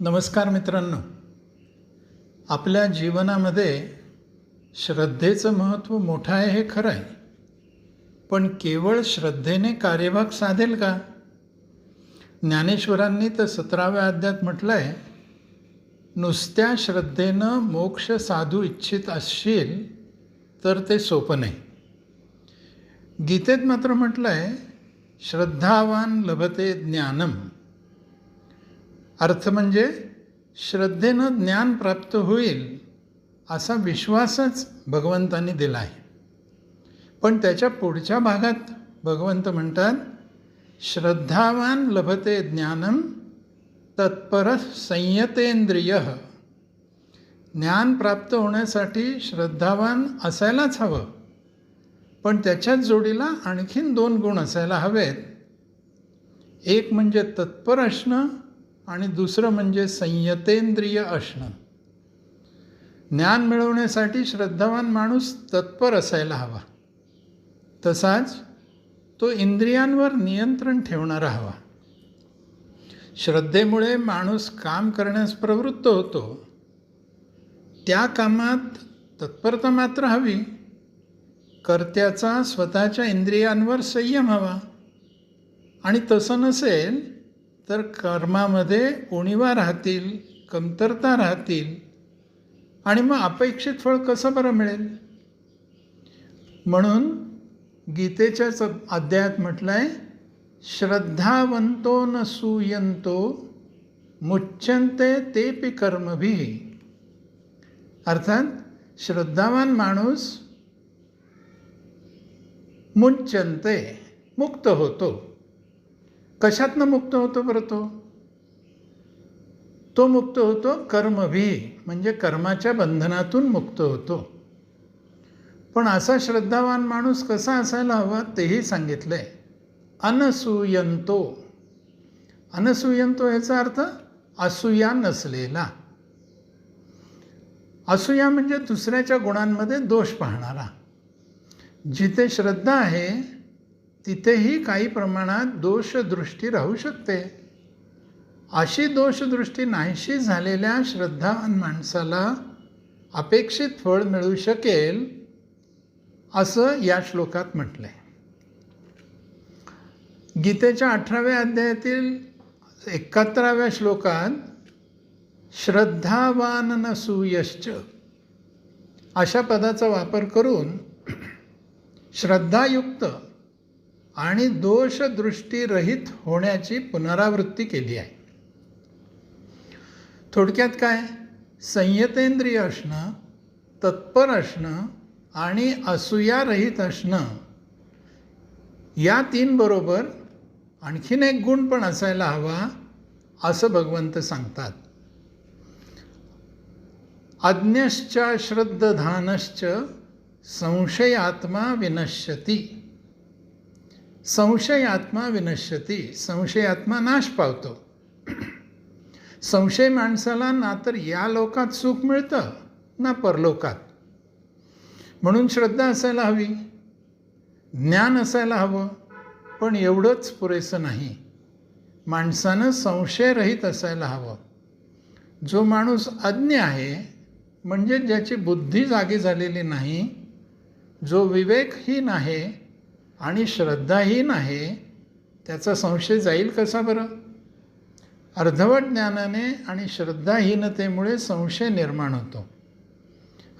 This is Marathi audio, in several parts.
नमस्कार मित्रांनो. आपल्या जीवनामध्ये श्रद्धेचं महत्त्व मोठं आहे हे खरं आहे. पण केवळ श्रद्धेने कार्यभाग साधेल का? ज्ञानेश्वरांनी तर सतराव्या अध्यात म्हटलं आहे नुसत्या श्रद्धेनं मोक्ष साधू इच्छित असशील तर ते सोपं नाही. गीतेत मात्र म्हटलं आहे श्रद्धावान लभते ज्ञानम. अर्थ म्हणजे श्रद्धेनं ज्ञान प्राप्त होईल असा विश्वासच भगवंतांनी दिला आहे. पण त्याच्या पुढच्या भागात भगवंत म्हणतात श्रद्धावान लभते ज्ञानम तत्पर संयतेंद्रिय. ज्ञान प्राप्त होण्यासाठी श्रद्धावान असायलाच हवं. पण त्याच्याच जोडीला आणखीन दोन गुण असायला हवेत. एक म्हणजे तत्पर असणं आणि दुसरं म्हणजे संयतेंद्रिय असणं ज्ञान मिळवण्यासाठी श्रद्धावान माणूस तत्पर असायला हवा. तसाच तो इंद्रियांवर नियंत्रण ठेवणारा हवा. श्रद्धेमुळे माणूस काम करण्यास प्रवृत्त होतो. त्या कामात तत्परता मात्र हवी. कर्त्याचा स्वतःच्या इंद्रियांवर संयम हवा. आणि तसं नसेल तर कर्मामध्ये उणीवा राहतील कमतरता राहतील. आणि मग अपेक्षित फळ कसं बरं मिळेल? म्हणून गीतेच्याच अध्यायात म्हटलं आहे श्रद्धावंतो न सूयंतो मुच्यंते तेपी कर्मभी. अर्थात श्रद्धावान माणूस मुच्यंते मुक्त होतो. कशातनं मुक्त होतो बरं तो? तो मुक्त होतो कर्मभी म्हणजे कर्माच्या बंधनातून मुक्त होतो. पण असा श्रद्धावान माणूस कसा असायला हवा तेही सांगितलं आहे अनसूयंतो. अनसूयंतो याचा अर्थ असूया नसलेला. असूया म्हणजे दुसऱ्याच्या गुणांमध्ये दोष पाहणारा. जिथे श्रद्धा आहे तिथेही काही प्रमाणात दोषदृष्टी राहू शकते. अशी दोषदृष्टी नाहीशी झालेल्या श्रद्धावान माणसाला अपेक्षित फळ मिळू शकेल असं या श्लोकात म्हटलं आहे गीतेच्या अठराव्या अध्यायातील एकाहत्तराव्या श्लोकात श्रद्धावान नसूयश्च. अशा पदाचा वापर करून श्रद्धायुक्त आणि दोषदृष्टीरहित होण्याची पुनरावृत्ती केली आहे. थोडक्यात काय? संयतेंद्रिय असणं तत्पर असणं आणि असूयारहित असणं या तीन बरोबर आणखीन एक गुण पण असायला हवा असं भगवंत सांगतात. अज्ञश्च श्रद्धधानश्च संशयात्मा विनश्यती. संशयात्मा विनश्यती संशयात्मा नाश पावतो. संशय माणसाला ना तर या लोकात सुख मिळतं ना परलोकात. म्हणून श्रद्धा असायला हवी ज्ञान असायला हवं पण एवढंच पुरेसं नाही. माणसानं संशयरहित असायला हवं. जो माणूस अज्ञ आहे म्हणजे ज्याची बुद्धी जागी झालेली नाही जो विवेकहीन आहे आणि श्रद्धाहीन आहे त्याचा संशय जाईल कसा बरं? अर्धवट ज्ञानाने आणि श्रद्धाहीनतेमुळे संशय निर्माण होतो.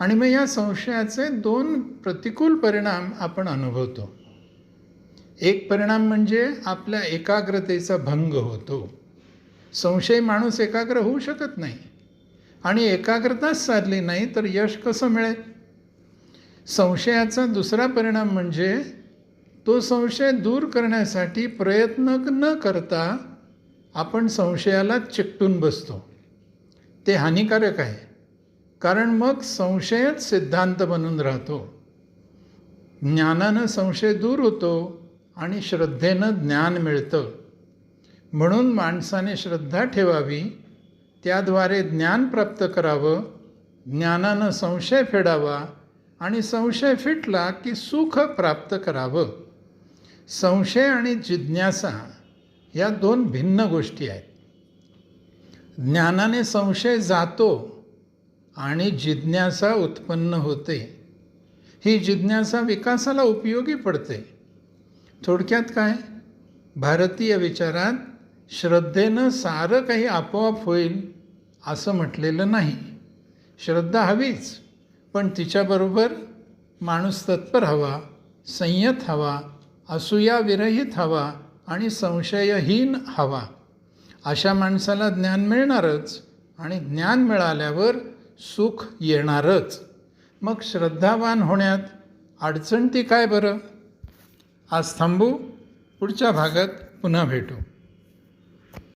आणि मग या संशयाचे दोन प्रतिकूल परिणाम आपण अनुभवतो. एक परिणाम म्हणजे आपल्या एकाग्रतेचा भंग होतो. संशय माणूस एकाग्र होऊ शकत नाही. आणि एकाग्रताच साधली नाही तर यश कसं मिळेल? संशयाचा दुसरा परिणाम म्हणजे तो संशय दूर करण्यासाठी प्रयत्न न करता आपण संशयाला चिकटून बसतो. ते हानिकारक आहे. कारण मग संशयच सिद्धांत बनून राहतो. ज्ञानानं संशय दूर होतो आणि श्रद्धेनं ज्ञान मिळतं. म्हणून माणसाने श्रद्धा ठेवावी त्याद्वारे ज्ञान प्राप्त करावं ज्ञानानं संशय फेडावा आणि संशय फिटला की सुख प्राप्त करावं. संशय आणि जिज्ञासा या दोन भिन्न गोष्टी आहेत. ज्ञानाने संशय जातो आणि जिज्ञासा उत्पन्न होते. ही जिज्ञासा विकासाला उपयोगी पडते. थोडक्यात काय? भारतीय विचारात श्रद्धेनं सारं काही आपोआप होईल असं म्हटलेलं नाही. श्रद्धा हवीच पण तिच्याबरोबर माणूस तत्पर हवा संयत हवा असूयाविरहित हवा आणि संशयहीन हवा. अशा माणसाला ज्ञान मिळणारच आणि ज्ञान मिळाल्यावर सुख येणारच. मग श्रद्धावान होण्यात अडचण ती काय बरं? आज थांबू. पुढच्या भागात पुन्हा भेटू.